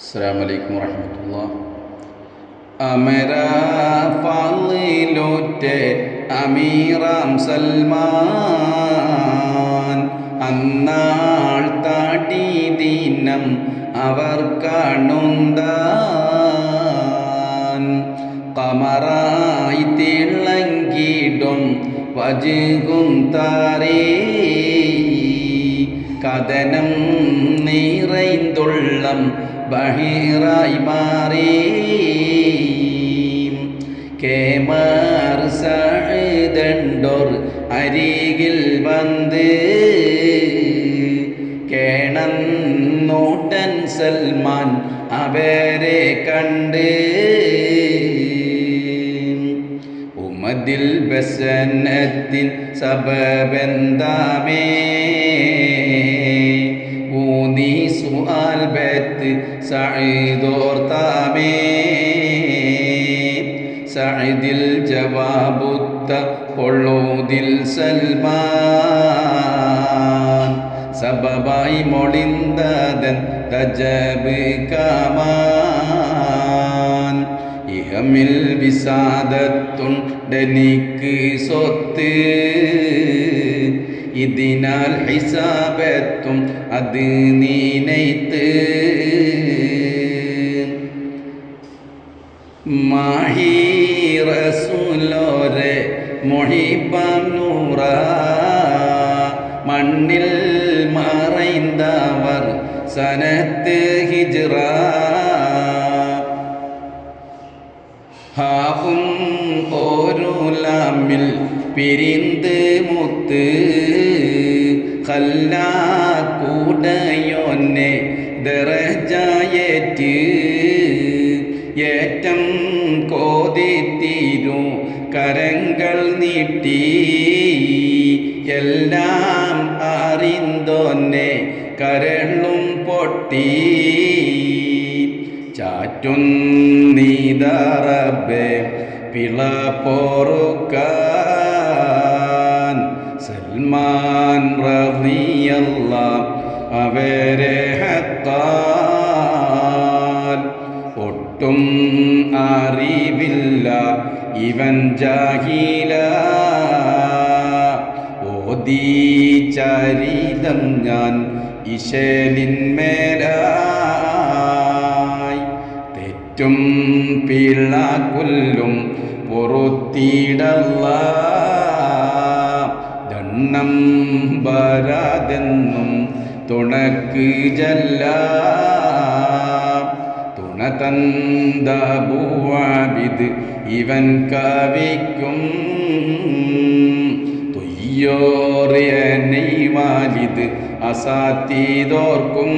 അസ്സാം വലൈക്കും വറഹമത്തുള്ള. അമര ഫാളിലോറ്റ അമീറാം സൽമാൻ അന്നാൾ താടി ദീനം അവർ കാണുന്താൻ. കമറായി തിളങ്കിടും വജുകും താരേ കഥനം നിറൈന്തുള്ളം ബഹിറായി മാറി. കേണ്ടോർ അരികിൽ വന്ന് കേണന്നോട്ടൻ സൽമാൻ അവരെ കണ്ട്. ഉമതിൽ ബസനത്തിൻ സബബന്താമേ? സഈദോർത്താമേ സഈദിൽ ജവാബുത്ത പൊള്ളൂതിൽ സൽമാൻ. സബബായി മൊളിന്തതൻ തജബ് കാമാൻ. ഇഹമിൽ വിസാദത്തുണ്ടെനിക്ക് സ്വത്ത്. ഇതിനാൽ ഹിസാബത്തും അത് നീനൈത്ത്. മാഹി റസൂലോരെ മൊഹിബാം നൂറ മണ്ണിൽ മറൈന്തവർ സനത്ത് ഹിജ്റ. ഹാഫും ഓരോ ലാമിൽ പിരിന്ത് മുത്ത്. കല്ലാക്കൂടയോന്നെ ദറജായേറ്റ് ഏറ്റം കോതിത്തീരു കരങ്ങൾ നീട്ടി എല്ലാം അറിന്തോന്നെ കരളും പൊട്ടി. ചാറ്റും നീതാറബെ പിള പോറുക്കാൻ സൽമാൻ റവിയല്ല അവരെ ഹത്താൽ. ഒട്ടും അറിവില്ല ഇവൻ ജാഹില. ഓദീ ചരിതം ഞാൻ ഇശലിന്മേലായി തെറ്റും പിള്ള കൊല്ലും ദണ്ണം വരാതെന്നും തുണക്ക് ജല്ല. തുണ ഇവൻ കവിക്കും. തൊയ്യോറിയ നെയ്വാലിത് അസാത്തീതോർക്കും